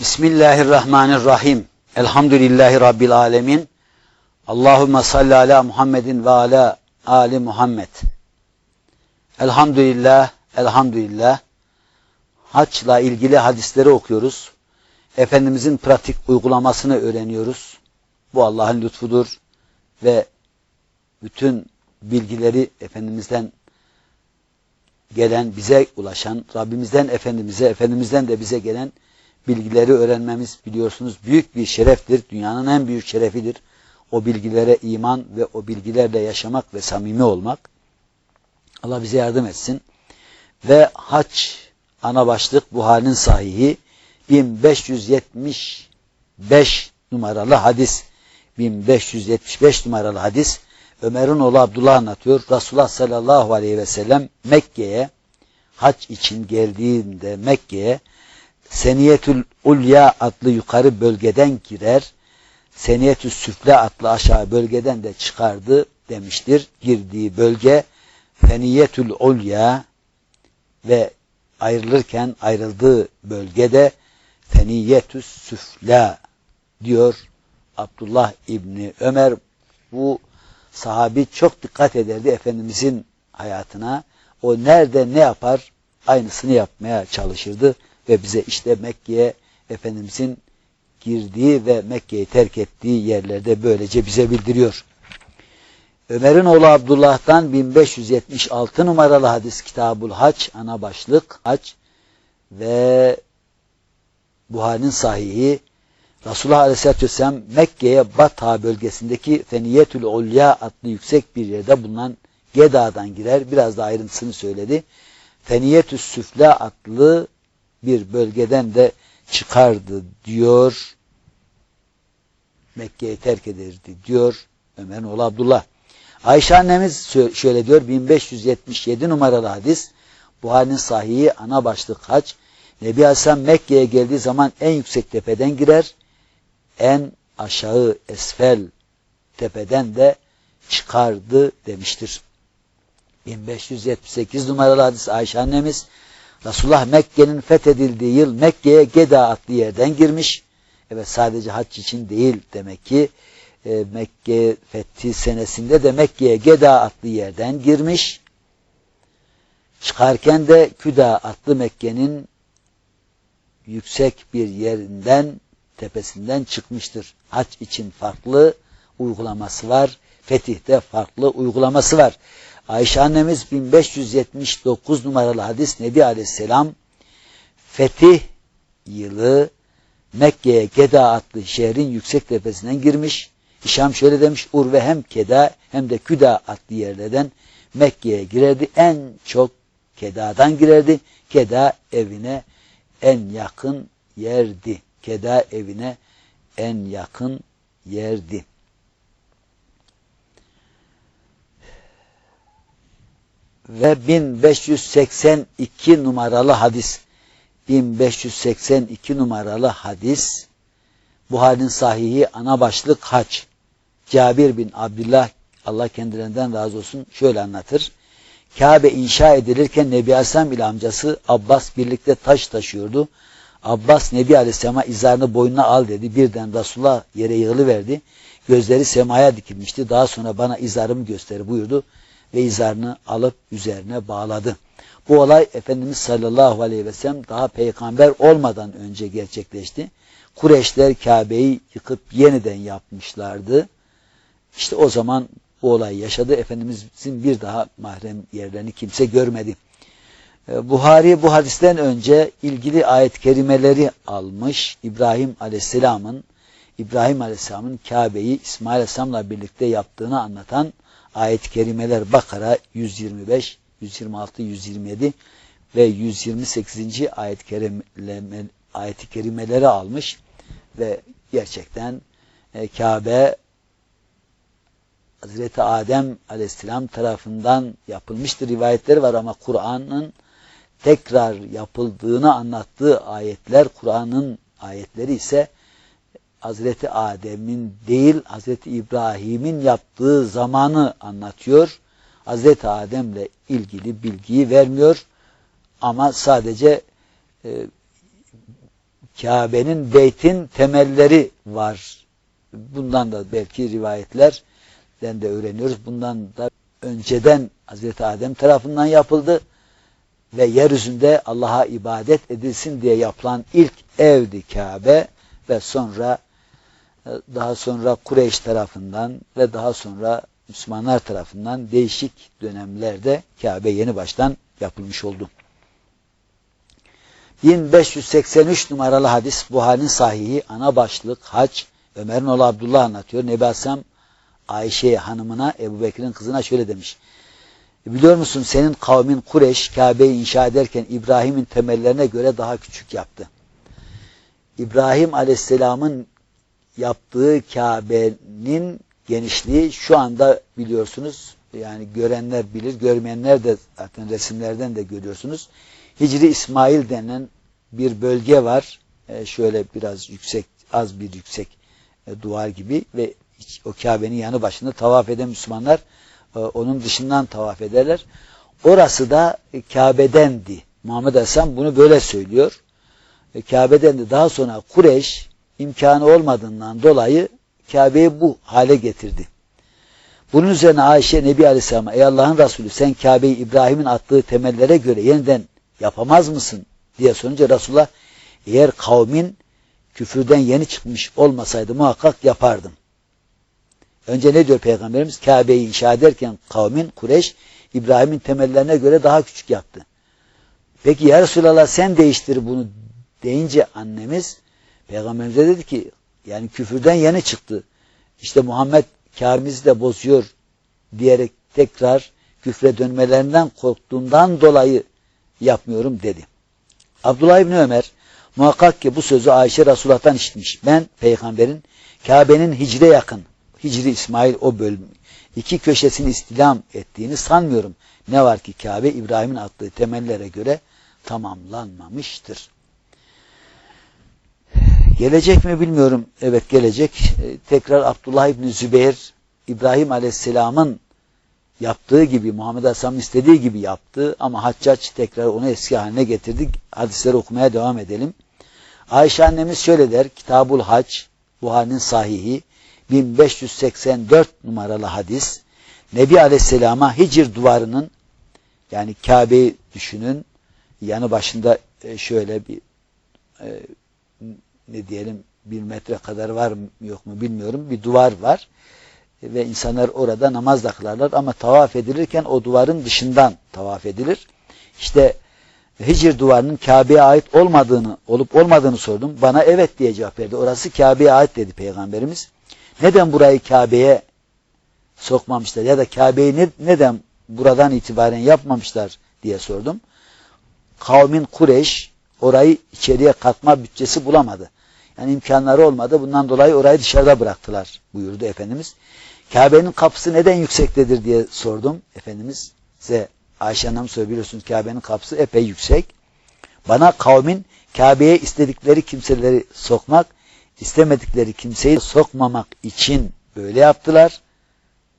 Bismillahirrahmanirrahim. Elhamdülillahi Rabbil alemin. Allahümme salli ala Muhammedin ve ala Ali Muhammed. Elhamdülillah, elhamdülillah. Haçla ilgili hadisleri okuyoruz. Efendimizin pratik uygulamasını öğreniyoruz. Bu Allah'ın lütfudur ve bütün bilgileri Efendimiz'den gelen, bize ulaşan, Rabbimizden Efendimiz'e, Efendimiz'den de bize gelen bilgileri öğrenmemiz biliyorsunuz büyük bir şereftir. Dünyanın en büyük şerefidir. O bilgilere iman ve o bilgilerle yaşamak ve samimi olmak. Allah bize yardım etsin. Ve haç ana başlık Buhari'nin sahihi 1575 numaralı hadis. 1575 numaralı hadis Ömer'in oğlu Abdullah anlatıyor. Resulullah sallallahu aleyhi ve sellem Mekke'ye haç için geldiğinde Mekke'ye Seniyetül Ulya adlı yukarı bölgeden girer. Seniyetül Süfle adlı aşağı bölgeden de çıkardı demiştir. Girdiği bölge Feniyetül Ulya ve ayrılırken ayrıldığı bölgede Feniyetül Süfla diyor Abdullah İbni Ömer. Bu sahabi çok dikkat ederdi Efendimizin hayatına. O nerede ne yapar aynısını yapmaya çalışırdı ve bize işte Mekke'ye Efendimizin girdiği ve Mekke'yi terk ettiği yerlerde böylece bize bildiriyor. Ömer'in oğlu Abdullah'tan 1576 numaralı hadis Kitabul Haç ana başlık Haç ve Buhari'nin sahihi Resulullah Aleyhisselatü Vesselam Mekke'ye Bata bölgesindeki Feniyetül Ulya adlı yüksek bir yerde bulunan Geda'dan girer. Biraz da ayrıntısını söyledi. Feniyetü Süfla adlı bir bölgeden de çıkardı diyor. Mekke'yi terk ederdi diyor Ömer'in oğlu Abdullah. Ayşe annemiz şöyle diyor 1577 numaralı hadis Buhari'nin sahihi ana başlık hac Nebi Aleyhisselam Mekke'ye geldiği zaman en yüksek tepeden girer en aşağı esfel tepeden de çıkardı demiştir. 1578 numaralı hadis Ayşe annemiz Resulullah Mekke'nin fethedildiği yıl Mekke'ye Geda adlı yerden girmiş. Evet sadece hac için değil demek ki e, Mekke fethi senesinde de Mekke'ye Geda adlı yerden girmiş. Çıkarken de Küda adlı Mekke'nin yüksek bir yerinden tepesinden çıkmıştır. Hac için farklı uygulaması var. Fetih'te farklı uygulaması var. Ayşe annemiz 1579 numaralı hadis Nebi Aleyhisselam fetih yılı Mekke'ye Keda adlı şehrin yüksek tepesinden girmiş. İşam şöyle demiş Urve hem Keda hem de Küda adlı yerlerden Mekke'ye girerdi. En çok Keda'dan girerdi. Keda evine en yakın yerdi. Keda evine en yakın yerdi. Ve 1582 numaralı hadis 1582 numaralı hadis Buhari'nin sahihi ana başlık hac. Cabir bin Abdullah Allah kendilerinden razı olsun şöyle anlatır. Kabe inşa edilirken Nebi Aleyhisselam ile amcası Abbas birlikte taş taşıyordu. Abbas Nebi Aleyhisselam'a izarını boynuna al dedi. Birden Resulullah yere yığılıverdi. Gözleri semaya dikilmişti. Daha sonra bana izarımı göster buyurdu. Ve izarını alıp üzerine bağladı. Bu olay Efendimiz sallallahu aleyhi ve sellem daha peygamber olmadan önce gerçekleşti. Kureyşler Kabe'yi yıkıp yeniden yapmışlardı. İşte o zaman bu olay yaşadı. Efendimizin bir daha mahrem yerlerini kimse görmedi. Ee, Buhari bu hadisten önce ilgili ayet kerimeleri almış. İbrahim Aleyhisselam'ın İbrahim Aleyhisselam'ın Kabe'yi İsmail Aleyhisselam'la birlikte yaptığını anlatan ayet kerimeler Bakara 125, 126, 127 ve 128. ayet kerime, ayet kerimeleri almış ve gerçekten e, Kabe Hazreti Adem Aleyhisselam tarafından yapılmıştır rivayetleri var ama Kur'an'ın tekrar yapıldığını anlattığı ayetler, Kur'an'ın ayetleri ise Hazreti Adem'in değil Hazreti İbrahim'in yaptığı zamanı anlatıyor. Hazreti Adem'le ilgili bilgiyi vermiyor ama sadece e, Kabe'nin beytin temelleri var. Bundan da belki rivayetlerden de öğreniyoruz. Bundan da önceden Hazreti Adem tarafından yapıldı ve yeryüzünde Allah'a ibadet edilsin diye yapılan ilk evdi Kabe ve sonra daha sonra Kureyş tarafından ve daha sonra Müslümanlar tarafından değişik dönemlerde Kabe yeni baştan yapılmış oldu. 1583 numaralı hadis Buhari'nin sahihi ana başlık hac Ömer'in oğlu Abdullah anlatıyor. Nebi Asam Ayşe hanımına Ebu Bekir'in kızına şöyle demiş. Biliyor musun senin kavmin Kureş Kabe'yi inşa ederken İbrahim'in temellerine göre daha küçük yaptı. İbrahim Aleyhisselam'ın yaptığı Kabe'nin genişliği şu anda biliyorsunuz yani görenler bilir, görmeyenler de zaten resimlerden de görüyorsunuz. Hicri İsmail denen bir bölge var. E, şöyle biraz yüksek, az bir yüksek e, duvar gibi ve o Kabe'nin yanı başında tavaf eden Müslümanlar e, onun dışından tavaf ederler. Orası da e, Kabe'dendi. Muhammed Aleyhisselam bunu böyle söylüyor. E, Kabe'dendi. Daha sonra Kureş imkanı olmadığından dolayı Kabe'yi bu hale getirdi. Bunun üzerine Ayşe Nebi Aleyhisselam'a ey Allah'ın Resulü sen Kabe'yi İbrahim'in attığı temellere göre yeniden yapamaz mısın diye sorunca Resulullah eğer kavmin küfürden yeni çıkmış olmasaydı muhakkak yapardım. Önce ne diyor Peygamberimiz? Kabe'yi inşa ederken kavmin Kureş İbrahim'in temellerine göre daha küçük yaptı. Peki ya Resulallah sen değiştir bunu deyince annemiz Peygamberimize dedi ki yani küfürden yeni çıktı. İşte Muhammed Kabe'mizi de bozuyor diyerek tekrar küfre dönmelerinden korktuğundan dolayı yapmıyorum dedi. Abdullah İbni Ömer muhakkak ki bu sözü Ayşe Resulullah'tan işitmiş. Ben peygamberin Kabe'nin hicre yakın Hicri İsmail o bölüm iki köşesini istilam ettiğini sanmıyorum. Ne var ki Kabe İbrahim'in attığı temellere göre tamamlanmamıştır. Gelecek mi bilmiyorum. Evet gelecek. Ee, tekrar Abdullah İbni Zübeyir İbrahim Aleyhisselam'ın yaptığı gibi Muhammed Aleyhisselam'ın istediği gibi yaptı ama Haccac tekrar onu eski haline getirdi. Hadisleri okumaya devam edelim. Ayşe annemiz şöyle der. Kitabul Hac Buhari'nin sahihi 1584 numaralı hadis Nebi Aleyhisselam'a Hicr duvarının yani Kabe'yi düşünün yanı başında e, şöyle bir e, ne diyelim bir metre kadar var mı yok mu bilmiyorum bir duvar var ve insanlar orada namaz da kılarlar ama tavaf edilirken o duvarın dışından tavaf edilir. İşte Hicr duvarının Kabe'ye ait olmadığını olup olmadığını sordum. Bana evet diye cevap verdi. Orası Kabe'ye ait dedi Peygamberimiz. Neden burayı Kabe'ye sokmamışlar ya da Kabe'yi ne, neden buradan itibaren yapmamışlar diye sordum. Kavmin Kureş orayı içeriye katma bütçesi bulamadı. Yani imkanları olmadı. Bundan dolayı orayı dışarıda bıraktılar buyurdu Efendimiz. Kabe'nin kapısı neden yüksektedir diye sordum. Efendimiz size Ayşe Hanım söylüyorsunuz Kabe'nin kapısı epey yüksek. Bana kavmin Kabe'ye istedikleri kimseleri sokmak, istemedikleri kimseyi sokmamak için böyle yaptılar.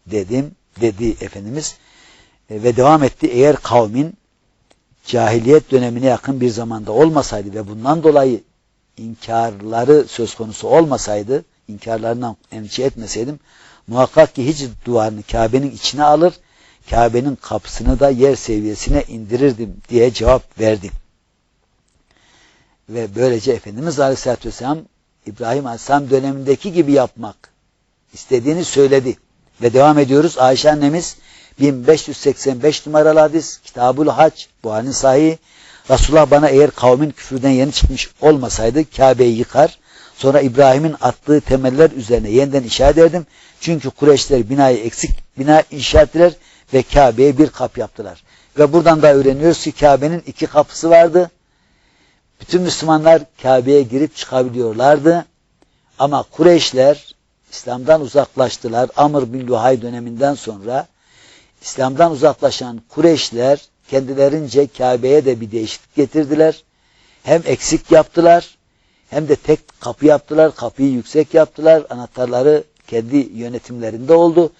Dedim, dedi Efendimiz. E, ve devam etti. Eğer kavmin cahiliyet dönemine yakın bir zamanda olmasaydı ve bundan dolayı inkarları söz konusu olmasaydı, inkarlarından endişe etmeseydim, muhakkak ki hiç duvarını Kabe'nin içine alır, Kabe'nin kapısını da yer seviyesine indirirdim diye cevap verdim. Ve böylece Efendimiz Aleyhisselatü Vesselam İbrahim Aleyhisselam dönemindeki gibi yapmak istediğini söyledi. Ve devam ediyoruz. Ayşe annemiz 1585 numaralı hadis Kitabul Hac bu halin sahihi Resulullah bana eğer kavmin küfürden yeni çıkmış olmasaydı Kabe'yi yıkar sonra İbrahim'in attığı temeller üzerine yeniden inşa ederdim. Çünkü Kureyşler binayı eksik bina inşa ettiler ve Kabe'ye bir kap yaptılar. Ve buradan da öğreniyoruz ki Kabe'nin iki kapısı vardı. Bütün Müslümanlar Kabe'ye girip çıkabiliyorlardı. Ama Kureyşler İslam'dan uzaklaştılar. Amr bin Luhay döneminden sonra İslam'dan uzaklaşan Kureyşler kendilerince Kabe'ye de bir değişiklik getirdiler. Hem eksik yaptılar hem de tek kapı yaptılar. Kapıyı yüksek yaptılar. Anahtarları kendi yönetimlerinde oldu.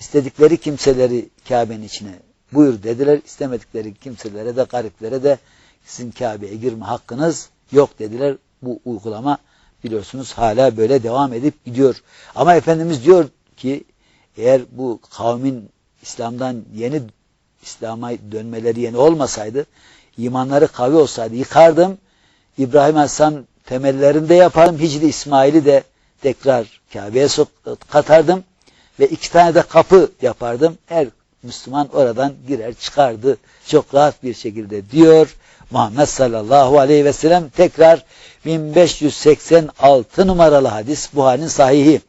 İstedikleri kimseleri Kabe'nin içine buyur dediler. İstemedikleri kimselere de gariplere de sizin Kabe'ye girme hakkınız yok dediler. bu uygulama biliyorsunuz hala böyle devam edip gidiyor. Ama Efendimiz diyor ki eğer bu kavmin İslam'dan yeni İslam'a dönmeleri yeni olmasaydı, imanları kavi olsaydı yıkardım. İbrahim Aleyhisselam temellerinde yapardım. Hicri İsmail'i de tekrar Kabe'ye katardım. Ve iki tane de kapı yapardım. Her Müslüman oradan girer çıkardı. Çok rahat bir şekilde diyor. Muhammed sallallahu aleyhi ve sellem tekrar 1586 numaralı hadis Buhari'nin sahihi.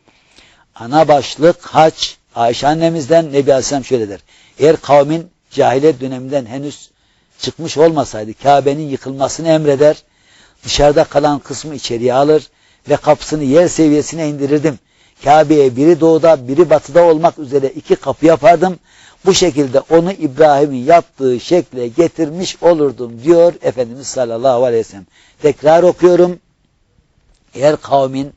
Ana başlık haç Ayşe annemizden Nebi Aleyhisselam şöyle der. Eğer kavmin cahiliyet döneminden henüz çıkmış olmasaydı Kabe'nin yıkılmasını emreder, dışarıda kalan kısmı içeriye alır ve kapısını yer seviyesine indirirdim. Kabe'ye biri doğuda biri batıda olmak üzere iki kapı yapardım. Bu şekilde onu İbrahim'in yaptığı şekle getirmiş olurdum diyor Efendimiz sallallahu aleyhi ve sellem. Tekrar okuyorum. Eğer kavmin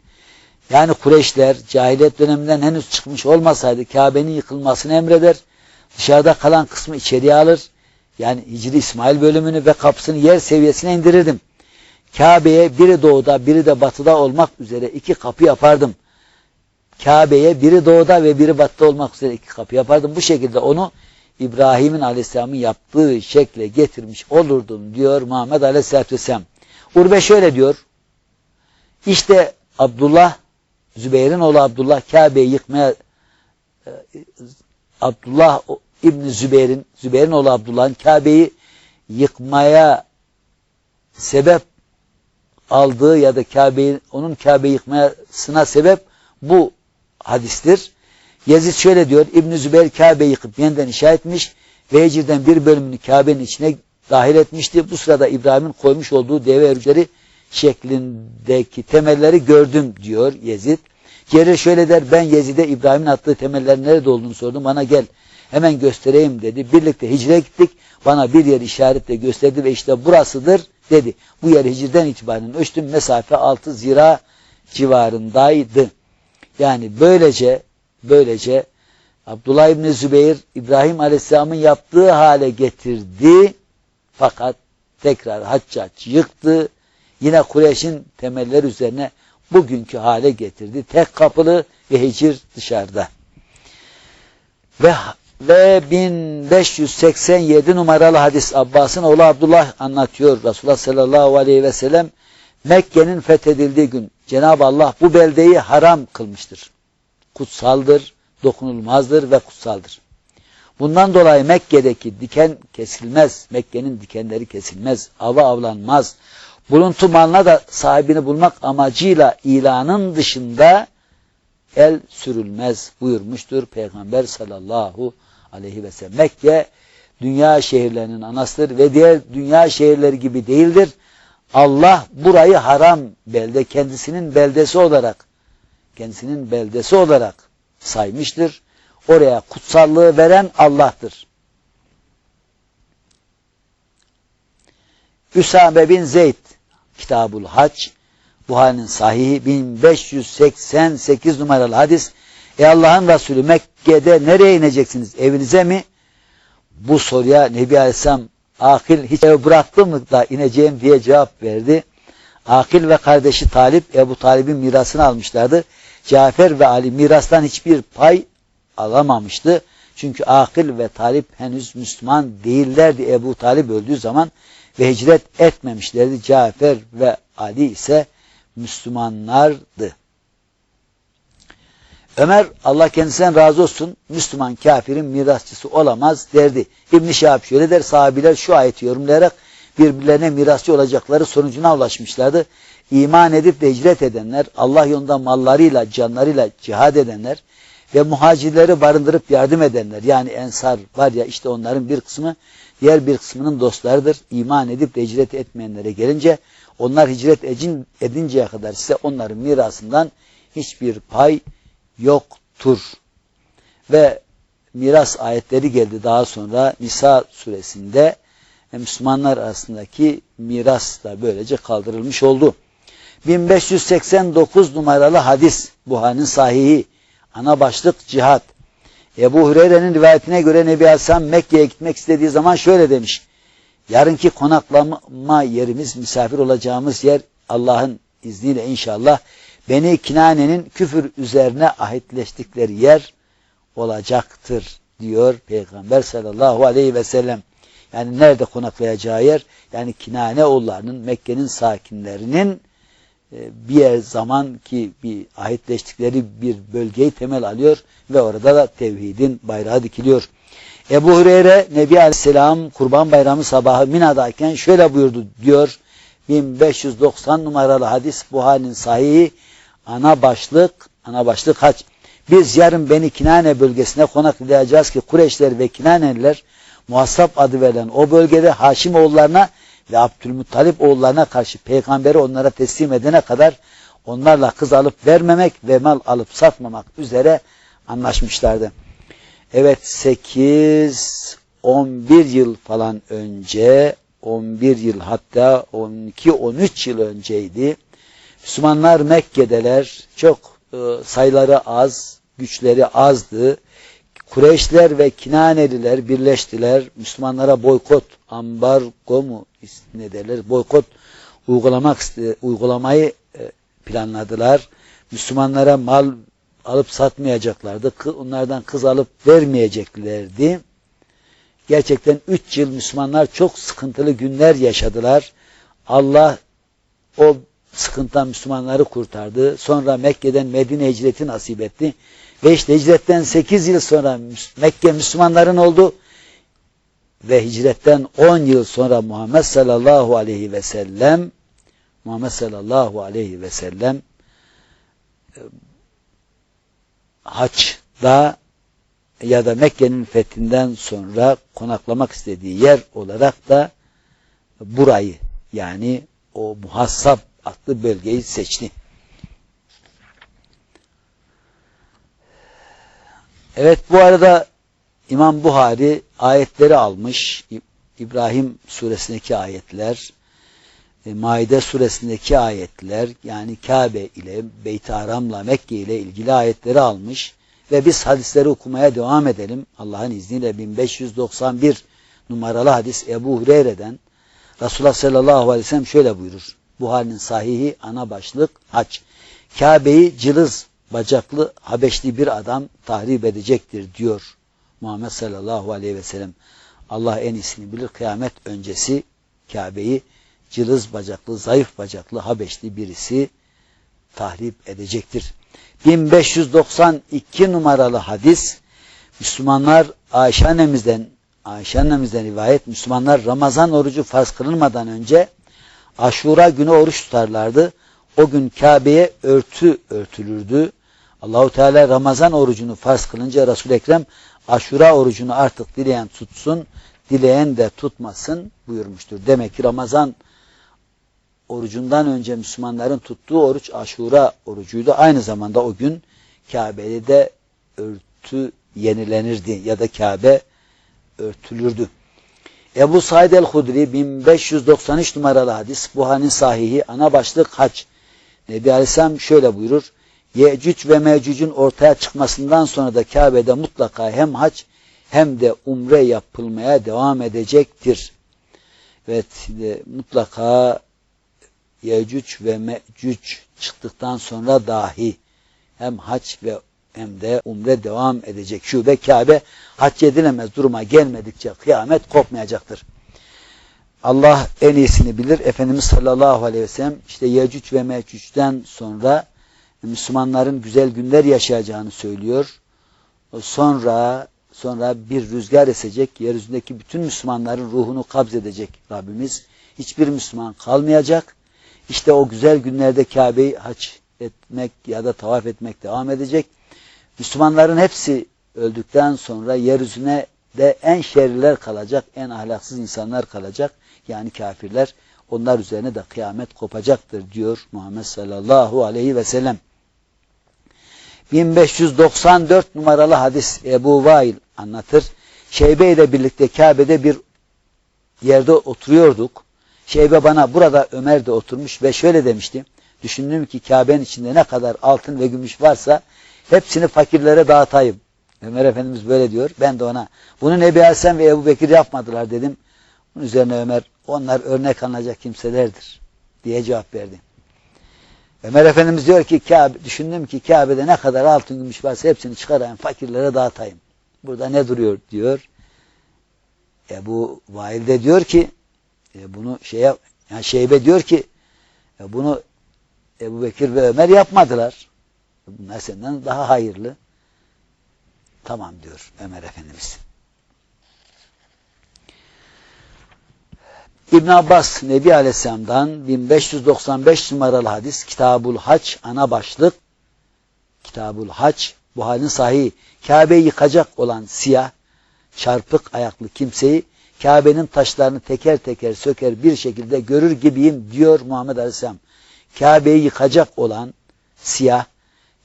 yani Kureyşler cahiliyet döneminden henüz çıkmış olmasaydı Kabe'nin yıkılmasını emreder. Dışarıda kalan kısmı içeriye alır. Yani Hicri İsmail bölümünü ve kapısını yer seviyesine indirirdim. Kabe'ye biri doğuda biri de batıda olmak üzere iki kapı yapardım. Kabe'ye biri doğuda ve biri batıda olmak üzere iki kapı yapardım. Bu şekilde onu İbrahim'in aleyhisselamın yaptığı şekle getirmiş olurdum diyor Muhammed aleyhisselatü vesselam. Urbe şöyle diyor. İşte Abdullah, Zübeyir'in oğlu Abdullah Kabe'yi yıkmaya e, Abdullah İbni Zübeyir'in Zübeyir'in oğlu Abdullah'ın Kabe'yi yıkmaya sebep aldığı ya da Kabe'yi onun Kabe'yi yıkmasına sebep bu hadistir. Yezid şöyle diyor. İbn Zübeyir Kabe'yi yıkıp yeniden inşa etmiş ve Hicr'den bir bölümünü Kabe'nin içine dahil etmişti. Bu sırada İbrahim'in koymuş olduğu deve örgüleri şeklindeki temelleri gördüm diyor Yezid. Gerir şöyle der ben Yezid'e İbrahim'in attığı temellerin nerede olduğunu sordum. Bana gel hemen göstereyim dedi. Birlikte hicre gittik. Bana bir yer işaretle gösterdi ve işte burasıdır dedi. Bu yer hicrden itibaren ölçtüm mesafe 6 zira civarındaydı. Yani böylece böylece Abdullah İbni Zübeyir İbrahim Aleyhisselam'ın yaptığı hale getirdi. Fakat tekrar Haccac yıktı. Yine Kureyş'in temeller üzerine bugünkü hale getirdi. Tek kapılı ve hicir dışarıda. Ve ve 1587 numaralı hadis Abbas'ın oğlu Abdullah anlatıyor. Resulullah sallallahu aleyhi ve sellem Mekke'nin fethedildiği gün Cenab-ı Allah bu beldeyi haram kılmıştır. Kutsaldır, dokunulmazdır ve kutsaldır. Bundan dolayı Mekke'deki diken kesilmez, Mekke'nin dikenleri kesilmez, ava avlanmaz. Buluntu malına da sahibini bulmak amacıyla ilanın dışında el sürülmez buyurmuştur Peygamber sallallahu aleyhi ve sellem. Mekke dünya şehirlerinin anasıdır ve diğer dünya şehirleri gibi değildir. Allah burayı haram belde kendisinin beldesi olarak kendisinin beldesi olarak saymıştır. Oraya kutsallığı veren Allah'tır. Üsame bin Zeyd Kitabul Hac Buhari'nin sahihi 1588 numaralı hadis Ey Allah'ın Resulü Mekke'de nereye ineceksiniz? Evinize mi? Bu soruya Nebi Aleyhisselam Akil hiç ev bıraktı mı da ineceğim diye cevap verdi. Akil ve kardeşi Talip Ebu Talib'in mirasını almışlardı. Cafer ve Ali mirastan hiçbir pay alamamıştı. Çünkü Akil ve Talip henüz Müslüman değillerdi Ebu Talip öldüğü zaman ve hicret etmemişlerdi. Cafer ve Ali ise Müslümanlardı. Ömer Allah kendisinden razı olsun Müslüman kafirin mirasçısı olamaz derdi. İbn-i Şahab şöyle der sahabiler şu ayeti yorumlayarak birbirlerine mirasçı olacakları sonucuna ulaşmışlardı. İman edip de hicret edenler, Allah yolunda mallarıyla, canlarıyla cihad edenler ve muhacirleri barındırıp yardım edenler yani ensar var ya işte onların bir kısmı diğer bir kısmının dostlarıdır. İman edip de hicret etmeyenlere gelince onlar hicret edinceye kadar size onların mirasından hiçbir pay yoktur. Ve miras ayetleri geldi daha sonra Nisa suresinde Müslümanlar arasındaki miras da böylece kaldırılmış oldu. 1589 numaralı hadis Buhari'nin sahihi ana başlık cihat. Ebu Hureyre'nin rivayetine göre Nebi Aleyhisselam Mekke'ye gitmek istediği zaman şöyle demiş. Yarınki konaklama yerimiz, misafir olacağımız yer Allah'ın izniyle inşallah Beni Kinane'nin küfür üzerine ahitleştikleri yer olacaktır diyor Peygamber sallallahu aleyhi ve sellem. Yani nerede konaklayacağı yer? Yani Kinane oğullarının Mekke'nin sakinlerinin e, bir yer zaman ki bir ahitleştikleri bir bölgeyi temel alıyor ve orada da tevhidin bayrağı dikiliyor. Ebu Hureyre Nebi Aleyhisselam Kurban Bayramı sabahı Mina'dayken şöyle buyurdu diyor. 1590 numaralı hadis Buhari'nin sahihi ana başlık ana başlık haç. Biz yarın Beni Kinane bölgesine konaklayacağız ki Kureyşler ve Kinaneliler Muhasap adı verilen o bölgede Haşim oğullarına ve Abdülmuttalip oğullarına karşı peygamberi onlara teslim edene kadar onlarla kız alıp vermemek ve mal alıp satmamak üzere anlaşmışlardı. Evet 8 11 yıl falan önce 11 yıl hatta 12 13 yıl önceydi. Müslümanlar Mekke'deler çok e, sayıları az, güçleri azdı. Kureyşler ve Kinaneliler birleştiler. Müslümanlara boykot, ambargo mu ne derler? Boykot uygulamak uygulamayı e, planladılar. Müslümanlara mal alıp satmayacaklardı. Onlardan kız alıp vermeyeceklerdi. Gerçekten üç yıl Müslümanlar çok sıkıntılı günler yaşadılar. Allah o sıkıntıdan Müslümanları kurtardı. Sonra Mekke'den Medine hicreti nasip etti. Ve işte hicretten 8 yıl sonra Mekke Müslümanların oldu. Ve hicretten 10 yıl sonra Muhammed sallallahu aleyhi ve sellem Muhammed sallallahu aleyhi ve sellem e, haçda ya da Mekke'nin fethinden sonra konaklamak istediği yer olarak da burayı yani o muhassab adlı bölgeyi seçti. Evet bu arada İmam Buhari ayetleri almış. İbrahim suresindeki ayetler, e, Maide suresindeki ayetler yani Kabe ile Beyt-i Haram'la Mekke ile ilgili ayetleri almış ve biz hadisleri okumaya devam edelim. Allah'ın izniyle 1591 numaralı hadis Ebu Hureyre'den Resulullah sallallahu aleyhi ve sellem şöyle buyurur. Buhari'nin sahihi ana başlık haç. Kabe'yi cılız bacaklı Habeşli bir adam tahrip edecektir diyor Muhammed sallallahu aleyhi ve sellem. Allah en iyisini bilir. Kıyamet öncesi Kabe'yi cılız bacaklı, zayıf bacaklı Habeşli birisi tahrip edecektir. 1592 numaralı hadis Müslümanlar Ayşe annemizden Ayşe annemizden rivayet Müslümanlar Ramazan orucu farz kılınmadan önce Aşura günü oruç tutarlardı. O gün Kabe'ye örtü örtülürdü. Allahu Teala Ramazan orucunu farz kılınca Resul Ekrem Aşura orucunu artık dileyen tutsun, dileyen de tutmasın buyurmuştur. Demek ki Ramazan orucundan önce Müslümanların tuttuğu oruç Aşura orucuydu. Aynı zamanda o gün Kabe'de de örtü yenilenirdi ya da Kabe örtülürdü. Ebu Said el-Hudri 1593 numaralı hadis Buhari'nin sahihi ana başlık hac. Nebi Aleyhisselam şöyle buyurur. Yecüc ve Mecüc'ün ortaya çıkmasından sonra da Kabe'de mutlaka hem hac hem de umre yapılmaya devam edecektir. Evet mutlaka Yecüc ve Mecüc çıktıktan sonra dahi hem hac ve hem de umre devam edecek. Şu ve Kabe hac edilemez duruma gelmedikçe kıyamet kopmayacaktır. Allah en iyisini bilir. Efendimiz sallallahu aleyhi ve sellem işte Yecüc ve Mecüc'den sonra Müslümanların güzel günler yaşayacağını söylüyor. Sonra sonra bir rüzgar esecek. Yeryüzündeki bütün Müslümanların ruhunu kabz edecek Rabbimiz. Hiçbir Müslüman kalmayacak. İşte o güzel günlerde Kabe'yi hac etmek ya da tavaf etmek devam edecek. Müslümanların hepsi öldükten sonra yeryüzüne de en şerriler kalacak, en ahlaksız insanlar kalacak. Yani kafirler. Onlar üzerine de kıyamet kopacaktır diyor Muhammed sallallahu aleyhi ve sellem. 1594 numaralı hadis Ebu Vail anlatır. Şeybe ile birlikte Kabe'de bir yerde oturuyorduk. Şeybe bana burada Ömer de oturmuş ve şöyle demişti. Düşündüm ki Kabe'nin içinde ne kadar altın ve gümüş varsa hepsini fakirlere dağıtayım. Ömer Efendimiz böyle diyor. Ben de ona bunu Nebi Aleyhisselam ve Ebu Bekir yapmadılar dedim. Bunun üzerine Ömer onlar örnek alınacak kimselerdir diye cevap verdi. Ömer Efendimiz diyor ki Kabe, düşündüm ki Kabe'de ne kadar altın gümüş varsa hepsini çıkarayım fakirlere dağıtayım. Burada ne duruyor diyor. Ebu Vail de diyor ki e, bunu şeye yani Şeybe diyor ki e, bunu Ebu Bekir ve Ömer yapmadılar. Bunlar senden daha hayırlı. Tamam diyor Ömer Efendimiz. İbn Abbas Nebi Aleyhisselam'dan 1595 numaralı hadis Kitabul Haç ana başlık Kitabul Haç bu halin sahihi Kabe'yi yıkacak olan siyah çarpık ayaklı kimseyi Kabe'nin taşlarını teker teker söker bir şekilde görür gibiyim diyor Muhammed Aleyhisselam. Kabe'yi yıkacak olan siyah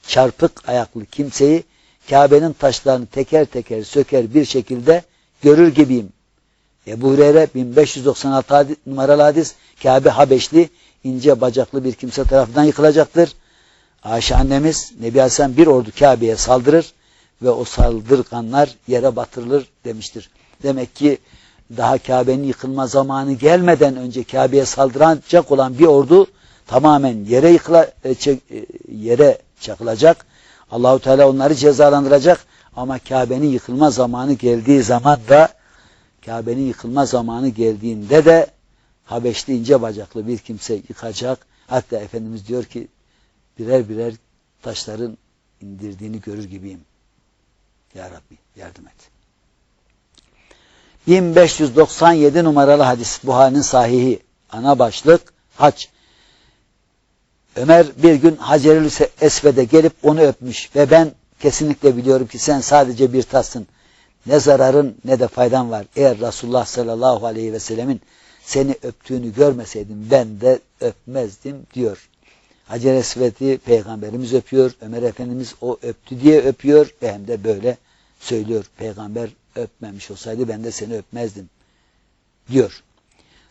çarpık ayaklı kimseyi Kabe'nin taşlarını teker teker söker bir şekilde görür gibiyim. Ebu Hureyre 1596 numaralı hadis Kabe Habeşli ince bacaklı bir kimse tarafından yıkılacaktır. Ayşe annemiz Nebi Aleyhisselam bir ordu Kabe'ye saldırır ve o saldırganlar yere batırılır demiştir. Demek ki daha Kabe'nin yıkılma zamanı gelmeden önce Kabe'ye saldıracak olan bir ordu tamamen yere yıkıla, e, e, yere çakılacak. Allahu Teala onları cezalandıracak ama Kabe'nin yıkılma zamanı geldiği zaman da Kabe'nin yıkılma zamanı geldiğinde de Habeşli ince bacaklı bir kimse yıkacak. Hatta Efendimiz diyor ki birer birer taşların indirdiğini görür gibiyim. Ya Rabbi yardım et. 1597 numaralı hadis Buhari'nin sahihi ana başlık hac. Ömer bir gün Hacerül Esved'e gelip onu öpmüş ve ben kesinlikle biliyorum ki sen sadece bir taşsın. Ne zararın ne de faydan var. Eğer Resulullah sallallahu aleyhi ve sellemin seni öptüğünü görmeseydim ben de öpmezdim diyor. Hacer Esved'i peygamberimiz öpüyor. Ömer Efendimiz o öptü diye öpüyor ve hem de böyle söylüyor. Peygamber öpmemiş olsaydı ben de seni öpmezdim diyor.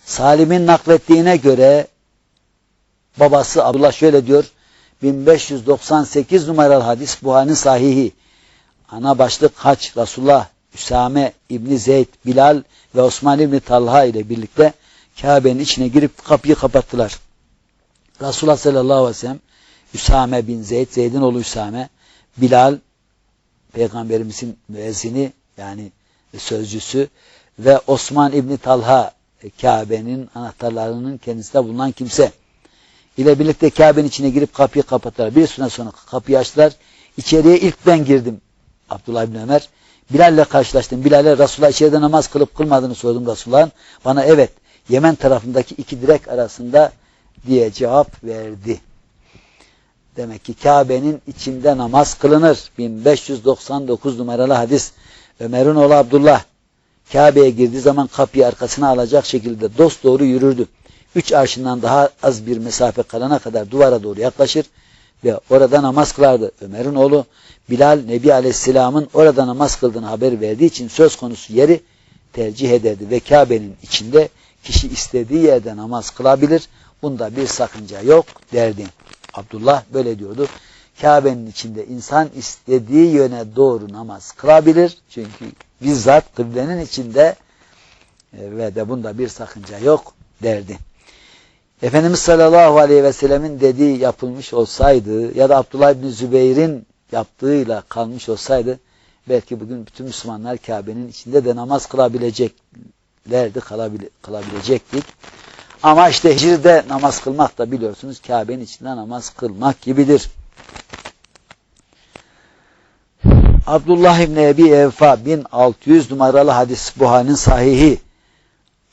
Salim'in naklettiğine göre babası Abdullah şöyle diyor 1598 numaralı hadis Buhari'nin sahihi ana başlık haç Resulullah Üsame İbni Zeyd Bilal ve Osman İbni Talha ile birlikte Kabe'nin içine girip kapıyı kapattılar. Resulullah sallallahu aleyhi ve sellem Üsame bin Zeyd, Zeyd'in oğlu Üsame, Bilal Peygamberimizin müezzini yani sözcüsü ve Osman İbni Talha Kabe'nin anahtarlarının kendisinde bulunan kimse ile birlikte Kabe'nin içine girip kapıyı kapattılar. Bir süre sonra kapıyı açtılar. İçeriye ilk ben girdim. Abdullah bin Ömer. Bilal'le karşılaştım. Bilal'e Resulullah içeride namaz kılıp kılmadığını sordum Resulullah'ın. Bana evet Yemen tarafındaki iki direk arasında diye cevap verdi. Demek ki Kabe'nin içinde namaz kılınır. 1599 numaralı hadis. Ömer'in oğlu Abdullah Kabe'ye girdiği zaman kapıyı arkasına alacak şekilde dost doğru yürürdü. Üç arşından daha az bir mesafe kalana kadar duvara doğru yaklaşır ve orada namaz kılardı. Ömer'in oğlu Bilal Nebi Aleyhisselam'ın orada namaz kıldığını haber verdiği için söz konusu yeri tercih ederdi ve Kabe'nin içinde kişi istediği yerde namaz kılabilir. Bunda bir sakınca yok derdi. Abdullah böyle diyordu. Kabe'nin içinde insan istediği yöne doğru namaz kılabilir. Çünkü bizzat kıblenin içinde e, ve de bunda bir sakınca yok derdi. Efendimiz sallallahu aleyhi ve sellemin dediği yapılmış olsaydı ya da Abdullah bin Zübeyir'in yaptığıyla kalmış olsaydı belki bugün bütün Müslümanlar Kabe'nin içinde de namaz kılabileceklerdi, kalabile, kılabilecektik. Ama işte hicrde namaz kılmak da biliyorsunuz Kabe'nin içinde namaz kılmak gibidir. Abdullah İbni Ebi Evfa 1600 numaralı hadis Buhari'nin sahihi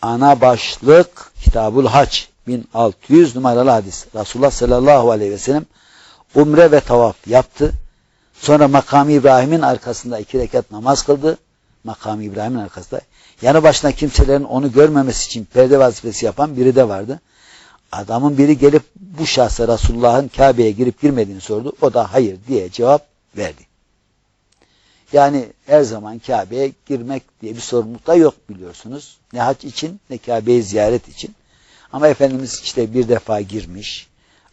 ana başlık Kitabul Hac 1600 numaralı hadis. Resulullah sallallahu aleyhi ve sellem umre ve tavaf yaptı. Sonra makam İbrahim'in arkasında iki rekat namaz kıldı. Makam İbrahim'in arkasında. Yanı başına kimselerin onu görmemesi için perde vazifesi yapan biri de vardı. Adamın biri gelip bu şahsa Resulullah'ın Kabe'ye girip girmediğini sordu. O da hayır diye cevap verdi. Yani her zaman Kabe'ye girmek diye bir sorumluluk da yok biliyorsunuz. Ne hac için ne Kabe'yi ziyaret için. Ama Efendimiz işte bir defa girmiş.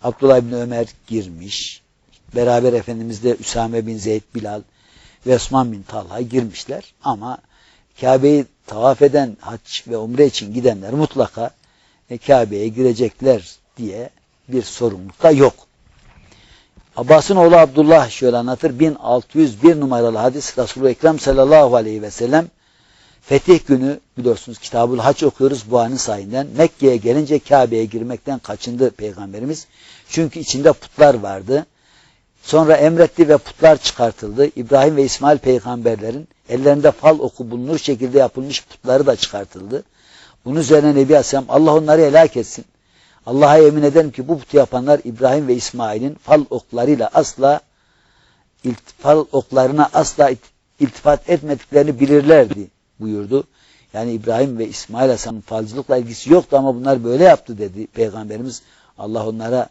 Abdullah bin Ömer girmiş. Beraber Efendimiz'de Üsame bin Zeyd Bilal ve Osman bin Talha girmişler. Ama Kabe'yi tavaf eden hac ve umre için gidenler mutlaka e, Kabe'ye girecekler diye bir sorumluluk da yok. Abbas'ın oğlu Abdullah şöyle anlatır. 1601 numaralı hadis Resulü Ekrem sallallahu aleyhi ve sellem Fetih günü biliyorsunuz Kitabul Haç okuyoruz bu anın sahinden. Mekke'ye gelince Kabe'ye girmekten kaçındı Peygamberimiz. Çünkü içinde putlar vardı. Sonra emretti ve putlar çıkartıldı. İbrahim ve İsmail peygamberlerin ellerinde fal oku bulunur şekilde yapılmış putları da çıkartıldı. Bunun üzerine Nebi Aleyhisselam Allah onları helak etsin. Allah'a yemin ederim ki bu putu yapanlar İbrahim ve İsmail'in fal oklarıyla asla fal oklarına asla iltifat etmediklerini bilirlerdi buyurdu. Yani İbrahim ve İsmail Aleyhisselam'ın falcılıkla ilgisi yoktu ama bunlar böyle yaptı dedi Peygamberimiz. Allah onlara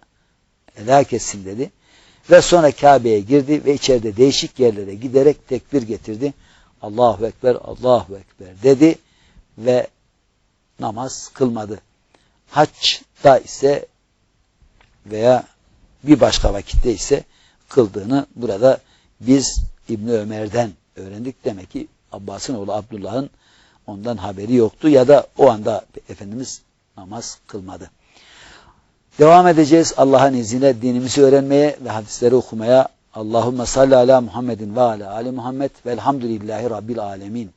helak etsin dedi. Ve sonra Kabe'ye girdi ve içeride değişik yerlere giderek tekbir getirdi. Allahu Ekber, Allahu Ekber dedi ve namaz kılmadı. Haçta ise veya bir başka vakitte ise kıldığını burada biz İbni Ömer'den öğrendik. Demek ki Abbas'ın oğlu Abdullah'ın ondan haberi yoktu ya da o anda Efendimiz namaz kılmadı. Devam edeceğiz Allah'ın izniyle dinimizi öğrenmeye ve hadisleri okumaya. Allahümme salli ala Muhammedin ve ala ali Muhammed velhamdülillahi rabbil alemin.